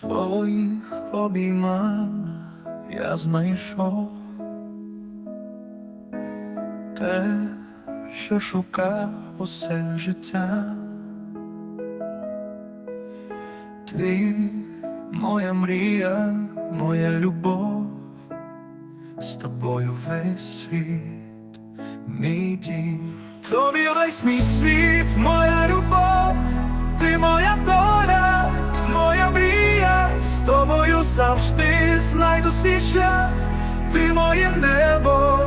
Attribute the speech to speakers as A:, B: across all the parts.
A: твоїх обіймах я знайшов те, що шукав усе життя. Ти моя мрія, моя любов, з тобою весь світ, мій дім. Тобі весь мій світ, моя знайду шлях, ти моє небо,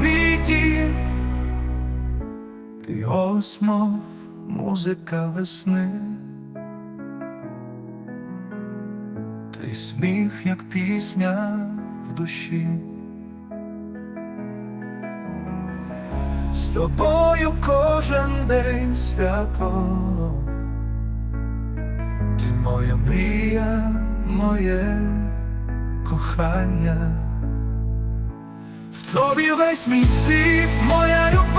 A: мій дім. Ти голос, мов музика весни. Твій сміх, як пісня в душі. З тобою кожен день свято. Ти моя мрія, моє кохання. В тобі весь мій світ, моя любов,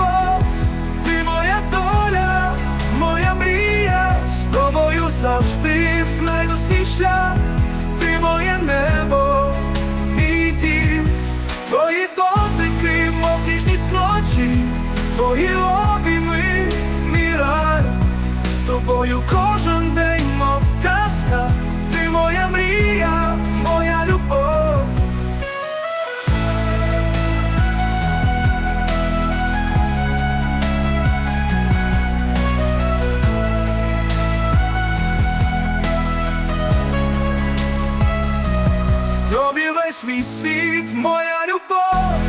A: весь мій світ, моя любов,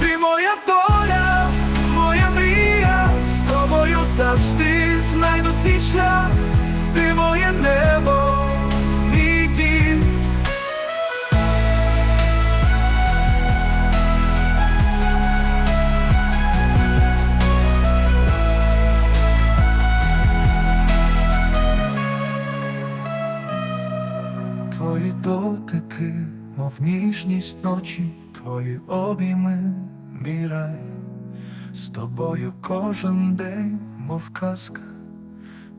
A: ти моя доля, моя мрія, з тобою завжди знайду свій шлях, ти моє небо, мій дім. Дотики, мов ніжність ночі, твої обійми, мій рай, з тобою кожен день, мов казка,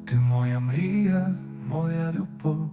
A: ти моя мрія, моя любов.